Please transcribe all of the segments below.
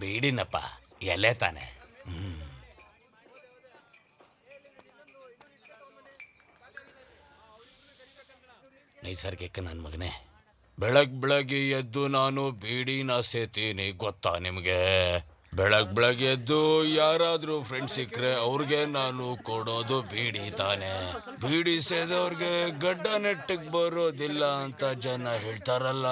ಬೀಡಿನಪ್ಪ, ಎಲೆ ತಾನೆ. ನೈಸರ್ಗಿಕ ನನ್ನ ಮಗನೇ, ಬೆಳಗ್ ಬೆಳಗ್ಗೆ ಎದ್ದು ನಾನು ಬೀಡಿನ ಸೇತೀನಿ, ಗೊತ್ತಾ ನಿಮಗೆ? ಬೆಳಗ್ ಬೆಳಗ್ಗೆ ಎದ್ದು ಯಾರಾದರೂ ಫ್ರೆಂಡ್ ಸಿಕ್ಕರೆ ಅವ್ರಿಗೆ ನಾನು ಕೊಡೋದು ಬೀಡಿ ತಾನೆ. ಬೀಡಿ ಸೇದವ್ರಿಗೆ ಗಡ್ಡ ನೆಟ್ಟಿಗೆ ಬರೋದಿಲ್ಲ ಅಂತ ಜನ ಹೇಳ್ತಾರಲ್ಲ.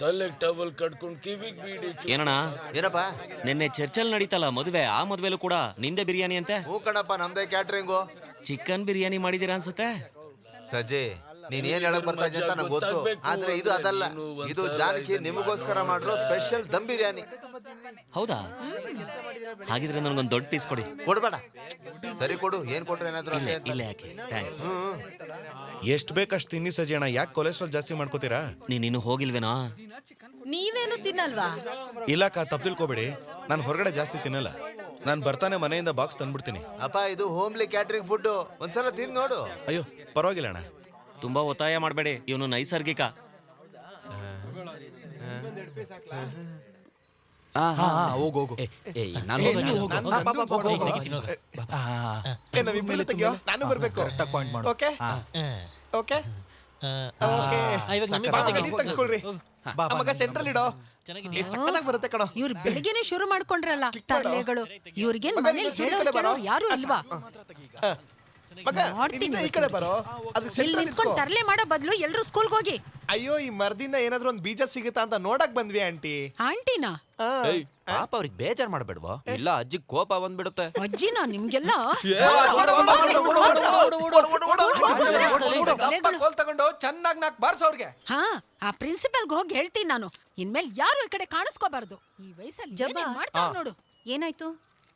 ತಲೆಗ್ ಟವಲ್ ಕಟ್ಕೊಂಡು ಕಿವಿಗ್ ಬೀಡಿ ಚು- ಏನಣ್ಣ? ಏನಪ್ಪ? ನಿನ್ನೆ ಚರ್ಚಲ್ ನಡೀತಲ್ಲ ಮದುವೆ. ಆ ಮದುವೆಲೂ ಕೂಡ ನಿಂದೆ ಬಿರಿಯಾನಿ ಅಂತೆ? ಹೂ ಕಣಪ್ಪ ನಮ್ದೇ ಕ್ಯಾಟ್ರಿಂಗು. ಚಿಕನ್ ಬಿರಿಯಾನಿ ಮಾಡಿದೀರಾ ಅನ್ಸುತ್ತೆ? ಸಜ್ಜಿ ನೀನ್ ಏನ್ ಹೇಳಕ್ ಬರ್ತಾ ಇದ್ದೆ ಅಂತ ನಂಗೆ ಗೊತ್ತು. ಆದ್ರೆ ಇದು ಅದಲ್ಲ. ಇದು ಜಾನಕಿ ನಿಮಗೋಸ್ಕರ ಮಾಡಿರೋ ಸ್ಪೆಷಲ್ ದಮ್ ಬಿರಿಯಾನಿ. ಹೌದಾ? ಹಾಗಿದ್ರೆ ನನಗೊಂದು ದೊಡ್ಡ ಪೀಸ್ ಕೊಡಿ. ಕೊಡ್ಬೇಡ. ಸರಿ ಕೊಡು ಏನ್ ಕೊಟ್ರೆ ಏನಾದ್ರು ಇಲ್ಲ ಯಾಕೆ ಥ್ಯಾಂಕ್ಸ್ ಎಷ್ಟು ಬೇಕಷ್ಟು ತಿನ್ನಿ ಸಜ್ಜಣ ಅಣ್ಣ ಯಾಕೆ ಕೊಲೆಸ್ಟ್ರಾಲ್ ಜಾಸ್ತಿ ಮಾಡ್ಕೋತೀರಾ? ನೀನ್ ಇನ್ನು ಹೋಗಿಲ್ವೇನೋ? ನೀವೇನು ತಿನ್ನಲ್ವಾ? ಇಲ್ಲಕ್ಕ ತಪ್ಪು ತಿಳ್ಕೊಬೇಡಿ. ನಾನು ಹೊರಗಡೆ ಜಾಸ್ತಿ ತಿನ್ನಲ್ಲ. ನಾನು ಬರ್ತಾನೆ ಮನೆಯಿಂದ ಬಾಕ್ಸ್ ತಂದ್ಬಿಡ್ತೀನಿ. ಅಪ್ಪ ಇದು ಹೋಮ್ಲಿ ಕ್ಯಾಟ್ರಿಂಗ್ ಫುಡ್ ಒಂದ್ಸಲ ತಿಂದು ನೋಡು. ಅಯ್ಯೋ ಪರವಾಗಿಲ್ಲ ಅಣ್ಣ. ತುಂಬಾ ಒತ್ತಾಯ ಮಾಡಬೇಡಿ ಇವನು ನೈಸರ್ಗಿಕ. ನಾನು ಬರ್ಬೇಕು ಓಕೆ ಓಕೆ ತೆಗಿಸ್ಕೊಳ್ರಿ ಮಗ ಸೆಂಟ್ರಲ್ ಇಡೋ ಸಕ್ಕತ್ತಾಗ್ ಬರುತ್ತೆ ಕಣೋ ಇವ್ರು ಬೆಳಿಗ್ಗೆನೆ ಶುರು ಮಾಡ್ಕೊಂಡ್ರಲ್ಲ ತರ್ಲೆಗಳು ಇವ್ರಿಗೇನ್ ಮನೇಲಿ ಹೇಳೋರು ಯಾರು ಇಲ್ವಾ ಮಗ ಮಾಡ್ತೀನಿ ನೀನು ಈ ಕಡೆ ಬರೋ ಅದಕ್ಕೆ ಇಲ್ಲಿ ಸೆಂಟ್ರಲ್ ನಿಂತ್ಕೊಂಡು ತರ್ಲೆ ಮಾಡೋ ಬದಲು ಎಲ್ರು ಸ್ಕೂಲ್ಗೆ ಹೋಗಿ ಅಯ್ಯೋ ಈ ಮರದಿಂದ ಏನಾದ್ರೂ ಒಂದು ಬೀಜ ಸಿಗುತ್ತಾ ಅಂತ ನೋಡಕ್ ಬಂದ್ವಿ ಆಂಟಿ ಆಂಟಿನಾ ಏಯ್ ಪಾಪ ಅವ್ರಿಗೆ ಬೇಜಾರ್ ಮಾಡ್ಬೇಡ್ವೋ ಇಲ್ಲ ಅಜ್ಜಿ ಕೋಪ ಬಂದ್ಬಿಡುತ್ತೆ ಅಜ್ಜಿನ ನಿಮ್ಗೆಲ್ಲ ಕೋಲ್ ತಗೊಂಡು ಚೆನ್ನಾಗಿ ನಾಕ್ ಬಾರ್ಸೋರ್ಗೆ ಹಾ ಆ ಪ್ರಿನ್ಸಿಪಲ್ಗೆ ಹೋಗಿ ಹೇಳ್ತೀನಿ ನಾನು ಇನ್ಮೇಲೆ ಯಾರು ಈ ಕಡೆ ಕಾಣಿಸ್ಕೋಬಾರ್ದು ಈ ವಯಸ್ಸಲ್ಲಿ ಏನೇನ್ ಮಾಡ್ತಾರೆ ನೋಡು ಏನಾಯ್ತು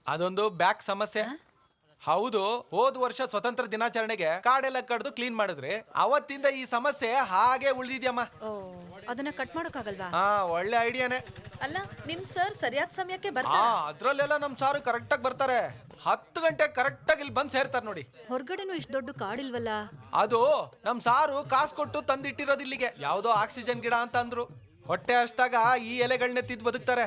ಅದೊಂದು ಬ್ಯಾಕ್ ಸಮಸ್ಯೆ ಹೌದು ಹೋದ್ ವರ್ಷ ಸ್ವತಂತ್ರ ದಿನಾಚರಣೆಗೆ ಕಾಡೆಲ್ಲ ಕಡ್ದು ಕ್ಲೀನ್ ಮಾಡಿದ್ರಿ. ಅವತ್ತಿಂದ ಈ ಸಮಸ್ಯೆ ಹಾಗೆ ಉಳಿದಿದ್ಯಮ್ಮ. ಓ ಅದನ್ನ ಕಟ್ ಮಾಡೋಕ್ಕಾಗಲ್ವಾ? ಹಾ ಒಳ್ಳೆ ಐಡಿಯಾನೇ. ಅಲ್ಲ ನಿಮ್ ಸರ್ ಸರಿಯಾದ ಸಮಯಕ್ಕೆ ಹಾ ಬರ್ತಾರೆ ಅದ್ರಲ್ಲೆಲ್ಲ ನಮ್ ಸಾರು ಕರೆಕ್ಟ್ ಆಗಿ ಬರ್ತಾರೆ. ಹತ್ತು ಗಂಟೆ ಕರೆಕ್ಟ್ ಆಗಿ ಇಲ್ಲಿ ಬಂದ್ ಸೇರ್ತಾರೆ ನೋಡಿ. ಹೊರಗಡೆನೂ ಇಷ್ಟು ದೊಡ್ಡ ಕಾಡಿಲ್ವಲ್ಲ? ಅದು ನಮ್ ಸಾರು ಕಾಸು ಕೊಟ್ಟು ತಂದಿಟ್ಟಿರೋದು ಇಲ್ಲಿಗೆ. ಯಾವ್ದೋ ಆಕ್ಸಿಜನ್ ಗಿಡ ಅಂತ ಅಂದ್ರು. ಹೊಟ್ಟೆ ಹಸ್ದಾಗ ಈ ಎಲೆಗಳನ್ನೇ ತಿದ್ ಬದುಕ್ತಾರೆ.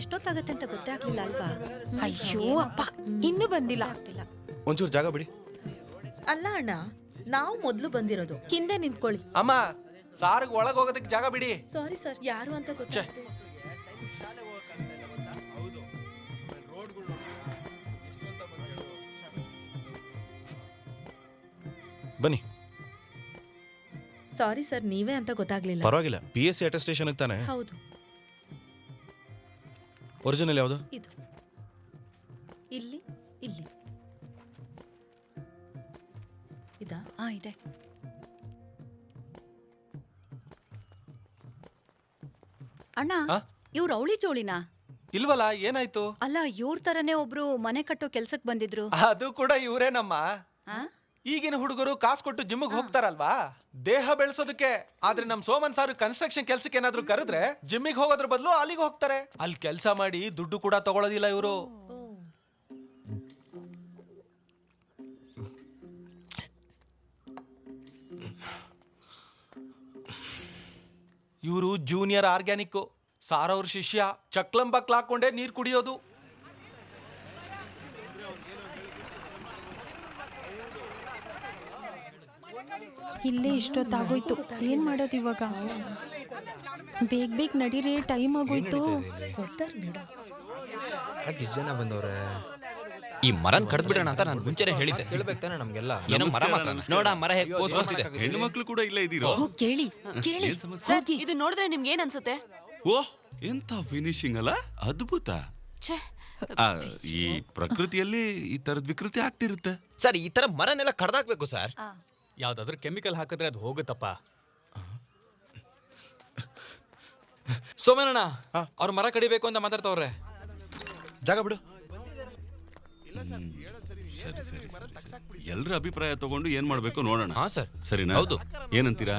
ಎಷ್ಟೊತ್ತಾಗತ್ತೆ ಅಂತ ಗೊತ್ತಾಗ್ಲಿಲ್ಲ ಅಲ್ವಾ? ಅಯ್ಯೋ ಅಪ್ಪ ಇನ್ನೂ ಬಂದಿಲ್ಲ. ಆಗ್ತಿಲ್ಲ. ಒಂಚೂರು ಜಾಗ ಬಿಡಿ. ಅಲ್ಲ ಅಣ್ಣ ನಾವು ಮೊದ್ಲು ಬಂದಿರೋದು. ಹಿಂದೆ ನಿಂತ್ಕೊಳ್ಳಿ. ಅಮ್ಮ ಸಾರ್ಗ್ ಒಳಗ್ ಹೋಗೋದಕ್ಕೆ ಜಾಗ ಬಿಡಿ. ಸಾರಿ ಸರ್ ಯಾರು ಅಂತ ಗೊತ್ತಾಗ್ತಿಲ್ಲ. ಬನ್ನಿ. ಸಾರಿ ಸರ್ ನೀವೇ ಅಂತ ಗೊತ್ತಾಗ್ಲಿಲ್ಲ. ಪರವಾಗಿಲ್ಲ ಪಿ ಎಸ್ ಸಿ ಅಟೆಸ್ಟೇಷನ್ ತಾನೆ. ಹೌದು. ಒರಿಜಿನಲ್ ಯಾವುದು? ಇದು. ಇಲ್ಲಿ ಇಲ್ಲಿ. ಇದಾ? ಆ ಇದೆ. ಅಣ್ಣ ಆ? ಇವ್ರು ಅವಳಿ ಜೋಳಿನಾ ಇಲ್ವಲ್ಲ ಏನಾಯ್ತು? ಅಲ್ಲ ಇವ್ರ ತರನೇ ಒಬ್ರು ಮನೆ ಕಟ್ಟೋ ಕೆಲ್ಸಕ್ ಬಂದಿದ್ರು. ಅದು ಕೂಡ ಇವರೇನಮ್ಮ. ಆ? ಈಗಿನ ಹುಡುಗರು ಕಾಸು ಕೊಟ್ಟು ಜಿಮ್ಗೆ ಹೋಗ್ತಾರಲ್ವಾ? ದೇಹ ಬೆಳೆಸೋದಕ್ಕೆ. ಆದ್ರೆ ನಮ್ ಸೋಮನ್ ಸಾರು ಕನ್ಸ್ಟ್ರಕ್ಷನ್ ಕೆಲ್ಸಕ್ಕೆ ಏನಾದ್ರು ಕರೆದ್ರೆ ಜಿಮ್ಮಿಗೆ ಹೋಗೋದ್ರ ಬದಲು ಅಲ್ಲಿಗೆ ಹೋಗ್ತಾರೆ. ಅಲ್ಲಿ ಕೆಲಸ ಮಾಡಿ ದುಡ್ಡು ಕೂಡ ತಗೊಳ್ಳೋದಿಲ್ಲ ಇವರು. ಇವರು ಜೂನಿಯರ್ ಆರ್ಗ್ಯಾನಿಕ್ ಸಾರವ್ರ ಶಿಷ್ಯ ಚಕ್ಲಂಬಕ್ಲಾಕೊಂಡೇ ನೀರು ನೀರ್ ಕುಡಿಯೋದು. ಇಲ್ಲೇ ಇಷ್ಟೊತ್ತಾಗೋಯ್ತು. ಏನ್ ಮಾಡೋದು ಇವಾಗ? ಬೇಗ ಬೇಗ ನಡೀರಿ ಟೈಮ್ ಆಗೋಯ್ತು. ಯಾಕೆ ಜನ ಬಂದವ್ರೆ. ಈ ಮರನ್ ಕಡ್ದ್ ಬಿಡೋಣ ಅಂತ ನಾನು ಮುಂಚೆನೆ ಹೇಳಿದ್ದೆ. ಕೇಳ್ಬೇಕು ತಾನೆ ನಮ್ಗೆಲ್ಲ. ಏನೋ ಮರ ಮಾತ್ರ. ನೋಡ ಮರ ಹೇಗೆ ಪೋಸ್ ಕೊಡ್ತಿದೆ. ಹೆಣ್ಣು ಮಕ್ಕಳು ಕೂಡ ಇಲ್ಲೇ ಇದ್ದೀರೋ? ಓ ಕೇಳಿ ಕೇಳಿ. ಹೋಗಿ ಇದು ನೋಡಿದ್ರೆ ನಿಮ್ಗೆ ಏನ್ ಅನ್ಸುತ್ತೆ? ಓಹ್ ಎಂತ ಫಿನಿಶಿಂಗ್ ಅಲ್ಲ? ಅದ್ಭುತ. ಛೇ. ಆ, ಈ ಪ್ರಕೃತಿಯಲ್ಲಿ ಈ ತರದ್ ವಿಕೃತಿ ಆಗ್ತಿರುತ್ತೆ. ಸರ್ ಈ ತರ ಮರನೆಲ್ಲ ಕಡ್ದಾಕ್ಬೇಕು ಸರ್. ಯಾವ್ದಾದ್ರು ಕೆಮಿಕಲ್ ಹಾಕಿದ್ರೆ ಅದು ಹೋಗುತ್ತಪ್ಪ. ಸೋಮನಣ್ಣ ಅವ್ರ ಮರ ಕಡಿಬೇಕು ಅಂತ ಮಾತಾಡ್ತಾವ್ರೆ. ಜಾಗ ಬಿಡು. ಸರಿ ಸರಿ ಸರಿ ಎಲ್ರ ಅಭಿಪ್ರಾಯ ತಗೊಂಡು ಏನ್ ಮಾಡ್ಬೇಕು ನೋಡೋಣ. ಹಾ ಸರ್. ಸರಿನಾ? ಹೌದು. ಏನಂತೀರಾ?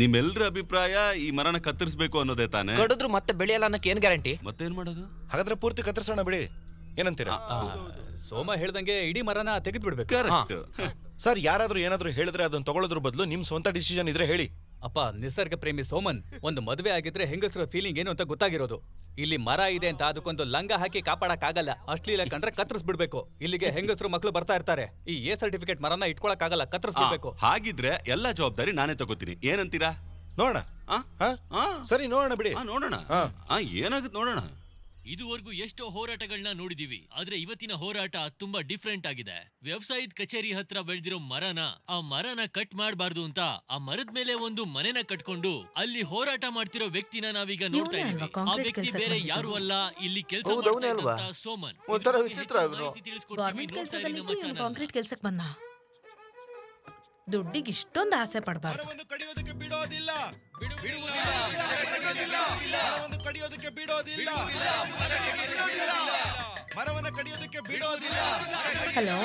ನಿಮ್ಮೆಲ್ಲರ ಅಭಿಪ್ರಾಯ ಈ ಮರನ ಕತ್ತರಿಸ್ಬೇಕು ಅನ್ನೋದೇ ತಾನೇ? ಕಡಿದ್ರು ಮತ್ತೆ ಬೆಳೆಯಲ್ಲ ಅನ್ನಕ್ಕೆ ಏನ್ ಗ್ಯಾರಂಟಿ? ಮತ್ತೇನ್ ಮಾಡೋದು? ಹಾಗಾದ್ರೆ ಪೂರ್ತಿ ಕತ್ತರಿಸೋಣ ಬಿಡಿ. ಏನಂತೀರಾ? ಸೋಮ ಹೇಳ್ದಂಗೆ ಇಡೀ ಮರನ ತೆಗೆದು ಬಿಡ್ಬೇಕು ಕರೆಕ್ಟ್ ಸರ್ ಯಾರಾದ್ರೂ ಏನಾದ್ರೂ ಹೇಳಿದ್ರೆ ಅದನ್ನ ತಗೊಳ್ಳೋದ್ರ ಬದಲು ನಿಮ್ ಸ್ವಂತ ಡಿಸಿಷನ್ ಇದ್ರೆ ಹೇಳಿ. ಅಪ್ಪ ನಿಸರ್ಗ ಪ್ರೇಮಿ ಸೋಮನ್ ಒಂದು ಮದುವೆ ಆಗಿದ್ರೆ ಹೆಂಗಸರ ಫೀಲಿಂಗ್ ಏನು ಅಂತ ಗೊತ್ತಾಗಿರೋದು. ಇಲ್ಲಿ ಮರ ಇದೆ ಅಂತ ಅದಕ್ಕೊಂದು ಲಂಗ ಹಾಕಿ ಕಾಪಾಡಕ್ಕಾಗಲ್ಲ. ಅಶ್ಲೀಲ ಕಂಡ್ರೆ ಕತ್ತರಿಸ್ಬಿಡ್ಬೇಕು. ಇಲ್ಲಿಗೆ ಹೆಂಗಸರು ಮಕ್ಕಳು ಬರ್ತಾ ಇರ್ತಾರೆ. ಈ ಎ ಸರ್ಟಿಫಿಕೇಟ್ ಮರನ ಇಟ್ಕೊಳಕ್ಕಾಗಲ್ಲ ಕತ್ತರಿಸ್ಬಿಡ್ಬೇಕು. ಹಾಗಿದ್ರೆ ಎಲ್ಲ ಜವಾಬ್ದಾರಿ ನಾನೇ ತಗೋತೀನಿ. ಏನಂತೀರಾ? ನೋಡೋಣ. ಆ? ಹಾ? ಆ? ಸರಿ ನೋಡೋಣ ಬಿಡಿ. ಆ, ನೋಡೋಣ. ಆ ಏನಾಗುತ್ತೆ ನೋಡೋಣ? ಇದುವರೆಗೂ ಎಷ್ಟೋ ಹೋರಾಟಗಳನ್ನ ನೋಡಿದೀವಿ ಆದ್ರೆ ಇವತ್ತಿನ ಹೋರಾಟ ತುಂಬಾ ಡಿಫ್ರೆಂಟ್ ಆಗಿದೆ ವ್ಯವಸಾಯದ ಕಚೇರಿ ಹತ್ರ ಬೆಳೆದಿರೋ ಮರನ ಆ ಮರನ ಕಟ್ ಮಾಡಬಾರ್ದು ಅಂತ ಆ ಮರದ ಮೇಲೆ ಒಂದು ಮನೆನ ಕಟ್ಕೊಂಡು ಅಲ್ಲಿ ಹೋರಾಟ ಮಾಡ್ತಿರೋ ವ್ಯಕ್ತಿನ ನಾವೀಗ ನೋಡ್ತಾ ಇದ್ದೀವಿ ಇದೀವಿ ಆ ವ್ಯಕ್ತಿ ಬೇರೆ? ಯಾರು ಅಲ್ಲ ಇಲ್ಲಿ ಕೆಲಸ ಹೌದು, ಅವ್ನೇ ಅಲ್ವಾ? ಸೋಮನ್ ಒಂಥರ ವಿಚಿತ್ರ ಅವ್ನು. ಗೌರ್ಮೆಂಟ್. ಕಾಂಕ್ರೀಟ್ ಕೆಲಸಕ್ಕೆ ಬಂದ ದುಡ್ಡಿಗೆ ಇಷ್ಟೊಂದು ಆಸೆ ಪಡಬಾರ್ದು. ಕಡಿಯೋದಕ್ಕೆ ಬಿಡೋದಿಲ್ಲ. ಕಡಿಯೋದಕ್ಕೆ ಬಿಡೋದಿಲ್ಲ. ಮರವನ್ನು ಕಡಿಯೋದಕ್ಕೆ ಬಿಡೋದಿಲ್ಲ. ಹಲೋ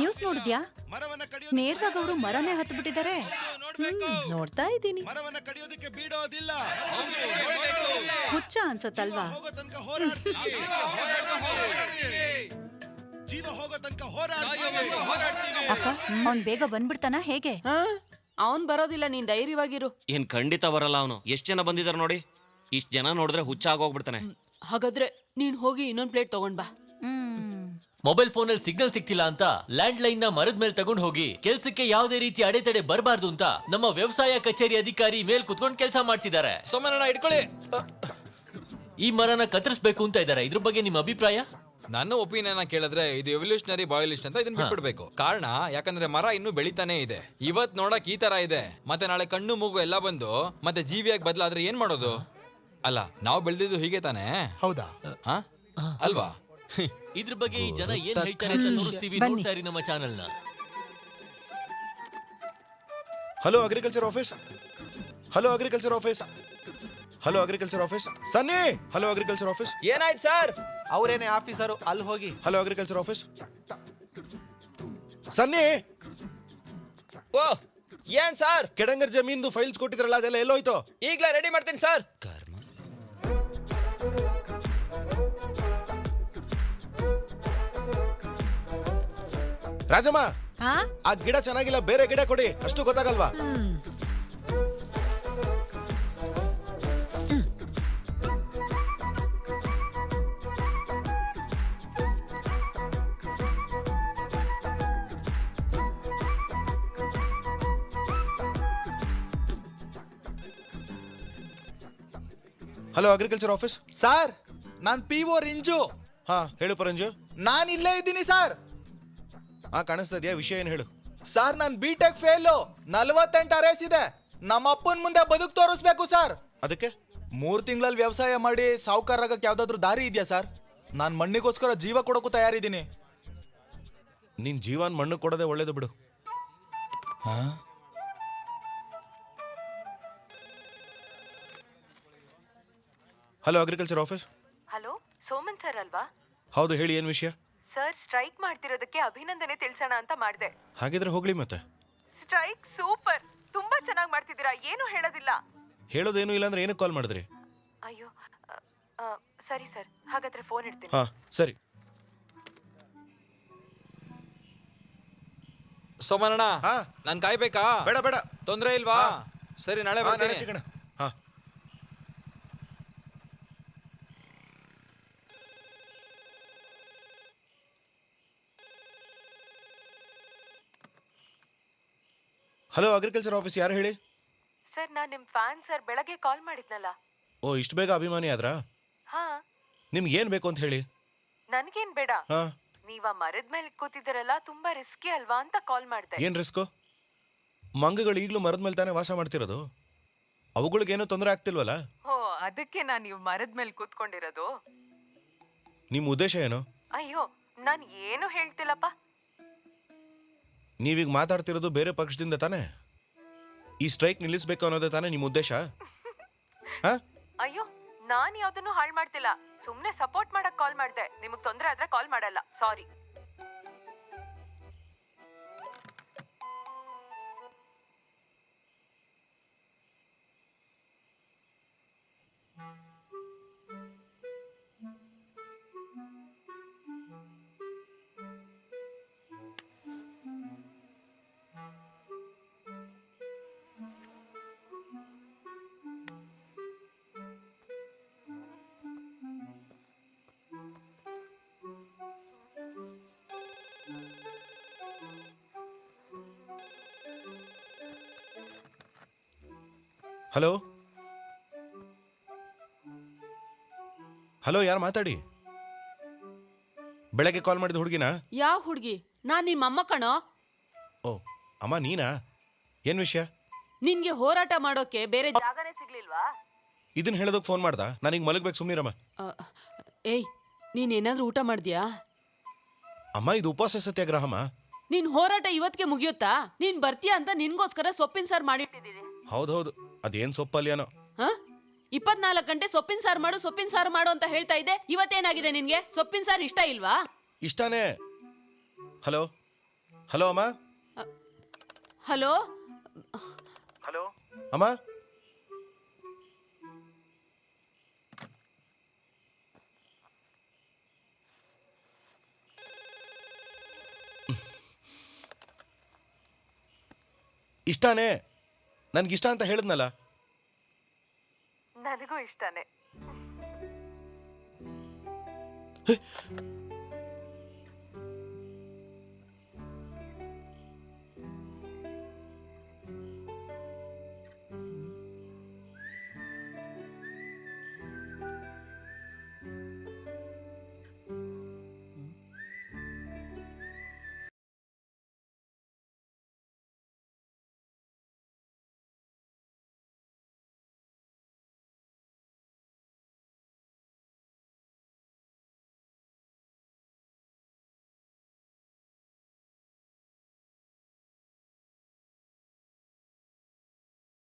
ನ್ಯೂಸ್ ನೋಡಿದ್ಯಾ? ಮರವನ್ನು ಕಡಿಯೋ ನೇರವಾಗಿ ಅವರು ಮರನೇ ಹತ್ತು ಬಿಟ್ಟಿದ್ದಾರೆ ನೋಡ್ತಾ ಇದ್ದೀನಿ. ಮರವನ್ನು ಕಡಿಯೋದಕ್ಕೆ ಬಿಡೋದಿಲ್ಲ. ಹುಚ್ಚ ಅನ್ಸತ್ತಲ್ವಾ? ಹೋಗೋ ತನಕ ಹೋರಾಡ್ತೀವಿ ಜೀವ ಹೋಗೋ ತನಕ ಅಕ್ಕ ಅವ್ನ್ ಬೇಗ ಬಂದ್ಬಿಡ್ತಾನ ಹೇಗೆ? ಅವನ್ ಬರೋದಿಲ್ಲ ನೀನ್ ಧೈರ್ಯವಾಗಿರು. ಏನ್ ಖಂಡಿತ ಬರಲ್ಲ ಅವನು. ಎಷ್ಟ್ ಜನ ಬಂದಿದಾರ ನೋಡಿ? ಇಷ್ಟ್ ಜನ ನೋಡಿದ್ರೆ ಹುಚ್ಚ ಆಗೋಗ್ಬಿಡ್ತಾನೆ ಹಾಗಾದ್ರೆ ನೀನ್ ಹೋಗಿ ಇನ್ನೊಂದ್ ಪ್ಲೇಟ್ ತಗೊಂಡ್ ಬಾ. ಮೊಬೈಲ್ ಫೋನ್ ಅಲ್ಲಿ ಸಿಗ್ನಲ್ ಸಿಗ್ತಿಲ್ಲ ಅಂತ ಲ್ಯಾಂಡ್ ಲೈನ್ನ ಮರದ ಮೇಲೆ ತಗೊಂಡ್ ಹೋಗಿ ಕೆಲ್ಸಕ್ಕೆ ಯಾವ್ದೇ ರೀತಿ ಅಡೆತಡೆ ಬರಬಾರ್ದು ಅಂತ ನಮ್ಮ ವ್ಯವಸಾಯ ಕಚೇರಿ ಅಧಿಕಾರಿ ಮೇಲ್ ಕುತ್ಕೊಂಡ್ ಕೆಲಸ ಮಾಡ್ತಿದ್ದಾರೆ. ಸೋಮನಣ್ಣ ಇಟ್ಕೊಳ್ಳಿ. ಈ ಮರನ ಕತ್ತರಿಸ್ಬೇಕು ಅಂತ ಇದ್ದಾರೆ ಇದ್ರ ಬಗ್ಗೆ ನಿಮ್ಮ ಅಭಿಪ್ರಾಯ? ನನ್ನ ಒಪಿನಿಯನ್ ಕೇಳಿದ್ರೆ ಇದು ಎವಲ್ಯೂಷನರಿ ಬಯೋಲಿಸ್ಟ್ ಅಂತ ಇದನ್ನ ಬಿಟ್ಬಿಡ್ಬೇಕು. ಕಾರಣ ಯಾಕಂದ್ರೆ ಮರ ಇನ್ನೂ ಬೆಳಿತಾನೆ ಇದೆ. ಇವತ್ ನೋಡಕ್ ಈ ತರ ಇದೆ. ಮತ್ತೆ ನಾಳೆ ಕಣ್ಣು ಮೂಗು ಎಲ್ಲ ಬಂದು ಮತ್ತೆ ಜೀವಿಯಾಗಿ ಬದಲಾದ್ರೆ ಏನ್ ಮಾಡೋದು? ಅಲ್ಲ ನಾವು ಬೆಳೆದಿದ್ದು ಹೀಗೆ ತಾನೆ? ಹೌದಾ? ಆ? ಅಲ್ವಾ? ಇದ್ರ ಬಗ್ಗೆ ಈ ಜನ ಏನ್ ಹೇಳ್ತಾರೆ ಅಂತ ತೋರಿಸ್ತೀವಿ ನೋಡ್ತಾ ಇರಿ ನಮ್ಮ ಚಾನೆಲ್ನ. Hello agriculture office hello agriculture office hello agriculture office Sunny hello agriculture office ಏನಾಯ್ತು ಸರ್? ಅವರೇನೆ ಆಫೀಸರು ಅಲ್ಲಿ ಹೋಗಿ. ಹಲೋ ಅಗ್ರಿಕಲ್ಚರ್ ಆಫೀಸ್ ಸನ್ನಿ ಓ ಏನ್ ಸರ್? ಕೆಡಂಗರ್ ಜಮೀನ್ದು ಫೈಲ್ಸ್ ಕೊಟ್ಟಿದ್ರಲ್ಲ ಅದೆಲ್ಲ ಎಲ್ಲೋಯ್ತು? ಈಗಲೇ ರೆಡಿ ಮಾಡ್ತೀನಿ ಸರ್. ರಾಜಮ್ಮ ಹಾ? ಆ ಗಿಡ ಚೆನ್ನಾಗಿಲ್ಲ ಬೇರೆ ಗಿಡ ಕೊಡಿ. ಅಷ್ಟು ಗೊತ್ತಾಗಲ್ವಾ? ಹಲೋ ಅಗ್ರಿಕಲ್ಚರ್ ಆಫೀಸ್ ಸರ್ ನಾನು ಪಿ ಓ ರಿಂಜು. ಹಾ ಹೇಳು ಪರಂಜು. ನಾನು ಇಲ್ಲೇ ಇದ್ದೀನಿ ಸರ್ ಹಾ ಕಾಣಿಸ್ತಾ ಇದೆಯಾ ವಿಷಯ ಏನು ಹೇಳು. ಸರ್ ನಾನು ಬಿ ಟೆಕ್ ಫೇಲು ನಲವತ್ತೆಂಟು ಅರೇಸ್ ಇದೆ. ನಮ್ಮ ಅಪ್ಪನ ಮುಂದೆ ಬದುಕು ತೋರಿಸ್ಬೇಕು ಸರ್ ಅದಕ್ಕೆ? ಮೂರು ತಿಂಗಳಲ್ಲಿ ವ್ಯವಸಾಯ ಮಾಡಿ ಸಾವುಕಾರ ಆಗಕ್ಕೆ ಯಾವ್ದಾದ್ರು ದಾರಿ ಇದೆಯಾ ಸರ್ ನಾನು ಮಣ್ಣಿಗೋಸ್ಕರ ಜೀವ ಕೊಡೋಕ್ಕೂ ತಯಾರಿದ್ದೀನಿ. ನಿನ್ ಜೀವನ್ ಮಣ್ಣು ಕೊಡೋದೇ ಒಳ್ಳೇದು ಬಿಡು. Hello agriculture office hello Soman sir ಅಲ್ವಾ? ಹೌದು ಹೇಳಿ ಏನು ವಿಷಯ? ಸರ್ ಸ್ಟ್ರೈಕ್ ಮಾಡ್ತಿರೋದಕ್ಕೆ ಅಭಿನಂದನೆ ತಿಳಿಸೋಣ ಅಂತ ಮಾಡಿದೆ. ಹಾಗಿದ್ರೆ ಹೋಗ್ಲಿ ಮತ್ತೆ. ಸ್ಟ್ರೈಕ್ ಸೂಪರ್ ತುಂಬಾ ಚೆನ್ನಾಗಿ ಮಾಡ್ತಿದ್ದೀರಾ? ಏನು ಹೇಳೋದಿಲ್ಲ. ಹೇಳೋದೇನು ಇಲ್ಲ ಅಂದ್ರೆ ಏನಕ್ಕೆ ಕಾಲ್ ಮಾಡಿದ್ರಿ? ಅಯ್ಯೋ ಅ, ಅ, ಸರಿ ಸರ್ ಹಾಗಾದ್ರೆ ಫೋನ್ ಇಡ್ತೀನಿ. ಹಾ ಸರಿ. ಸೋಮನಣ್ಣ ಹಾ. ನಾನ್ ಕಾಯ್ಬೇಕಾ? ಬೇಡ ಬೇಡ. ತೊಂದ್ರೆ ಇಲ್ವಾ? ಸರಿ ನಾಳೆ ಹಾ, ನಾಳೆ ಬರ್ತೀನಿ. ಸಿಗೋಣ. ಹಲೋ ಅಗ್ರಿಕಲ್ಚರ್ ಆಫೀಸ್ ಯಾರು ಹೇಳಿ? ಸರ್ ನಾನು ನಿಮ್ಮ ಫ್ಯಾನ್ ಸರ್ ಬೆಳಗ್ಗೆ ಕಾಲ್ ಮಾಡಿದ್ನಲ್ಲ. ಓ ಇಷ್ಟು ಬೇಗ ಅಭಿಮಾನಿ ಆದ್ರಾ? ಹಾ. ನಿಮ್ಗೆ ಏನು ಬೇಕು ಅಂತ ಹೇಳಿ? ನನಗೇನು ಬೇಡ. ಹಾ. ನೀವ ಮರದ ಮೇಲೆ ಕೂತಿದ್ದೀರಲ್ಲ ತುಂಬಾ ರಿಸ್ಕಿ ಅಲ್ವಾ ಅಂತ ಕಾಲ್ ಮಾಡ್ದೆ. ಏನು ರಿಸ್ಕು ಮಂಗಗಳು ಈಗಲೂ ಮರದ ಮೇಲೆ ತಾನೇ ವಾಸ ಮಾಡ್ತಿರೋದು? ಅವುಗಳಿಗೇನೂ ತೊಂದರೆ ಆಗ್ತಿಲ್ವಲ್ಲ? ಓ ಅದಕ್ಕೆ ನಾನು ನೀವು ಮರದ ಮೇಲೆ ಕೂತ್ಕೊಂಡಿರೋದು? ನಿಮ್ಮ ಉದ್ದೇಶ ಏನು? ಅಯ್ಯೋ ನಾನು ಏನು ಹೇಳ್ತಿಲ್ಲಪ್ಪ. ನೀವೀಗ ಮಾತಾಡ್ತಿರೋದು ಬೇರೆ ಪಕ್ಷದಿಂದ ತಾನೆ? ಈ ಸ್ಟ್ರೈಕ್ ನಿಲ್ಲಿಸ್ಬೇಕು ಅನ್ನೋದೇ ತಾನೇ ನಿಮ್ಮ ಉದ್ದೇಶ? ಹಾ? ಅಯ್ಯೋ, ನಾನು ಯಾವ್ದನ್ನು ಹಾಳು ಮಾಡ್ತಿಲ್ಲ. ಸುಮ್ನೆ ಸಪೋರ್ಟ್ ಮಾಡಕ್ ಕಾಲ್ ಮಾಡ್ದೆ. ನಿಮಗ್ ತೊಂದ್ರೆ ಆದ್ರೆ ಕಾಲ್ ಮಾಡಲ್ಲ. ಸಾರಿ. ಹಲೋ? ಹಲೋ ಯಾರು ಮಾತಾಡಿ? ಬೆಳಗ್ಗೆ ಕಾಲ್ ಮಾಡಿದ ಹುಡುಗಿನ? ಯಾವ ಹುಡ್ಗಿ? ನಾನ್ ನಿಮ್ಮ ಅಮ್ಮ ಕಣೋ. ಓ ಅಮ್ಮ ನೀನಾ? ಏನ್ ವಿಷಯ? ನಿನ್ಗೆ ಹೋರಾಟ ಮಾಡೋಕೆ ಬೇರೆ ಜಾಗನೇ ಸಿಗ್ಲಿಲ್ವಾ? ಇದನ್ನ ಹೇಳೋದಕ್ಕೆ ಫೋನ್ ಮಾಡ್ದ? ನನಗೆ ಮಲಗ್ಬೇಕು ಸುಮ್ಮನಿರಮ್ಮ ಏಯ್ ನೀನ್ ಏನಾದ್ರೂ ಊಟ ಮಾಡಿದ್ಯಾ? ಅಮ್ಮ ಇದು ಉಪವಾಸ ಸತ್ಯಾಗ್ರಹಮ್ಮ. ನಿನ್ ಹೋರಾಟ ಇವತ್ತಿಗೆ ಮುಗಿಯುತ್ತಾ? ನೀನ್ ಬರ್ತೀಯಾ ಅಂತ ನಿನ್ಗೋಸ್ಕರ ಸೊಪ್ಪಿನ ಸಾರ್ ಮಾಡಿಟ್ಟಿದ್ದೀನಿ. ಹೌದು ಹೌದು ಅದೇನ್ ಸೊಪ್ಪಲ್ಯಾನೋ. ಹ? ಇಪ್ಪತ್ನಾಲ್ಕು ಗಂಟೆ ಸೊಪ್ಪಿನ ಸಾರು ಮಾಡು ಸೊಪ್ಪಿನ ಸಾರು ಮಾಡು ಅಂತ ಹೇಳ್ತಾ ಇದ್ದೆ. ಇವತ್ತೇನಾಗಿದೆ ನಿನ್ಗೆ? ಸೊಪ್ಪಿನ ಸಾರು ಇಷ್ಟ ಇಲ್ವಾ? ಇಷ್ಟಾನೇ. ಹಲೋ? ಹಲೋ ಅಮ್ಮ? ಹಲೋ? ಅಮ್ಮ? ಇಷ್ಟಾನೇ. ನನ್ಗಿಷ್ಟ ಅಂತ ಹೇಳಿದ್ನಲ್ಲ? ನನಗೂ ಇಷ್ಟನೇ.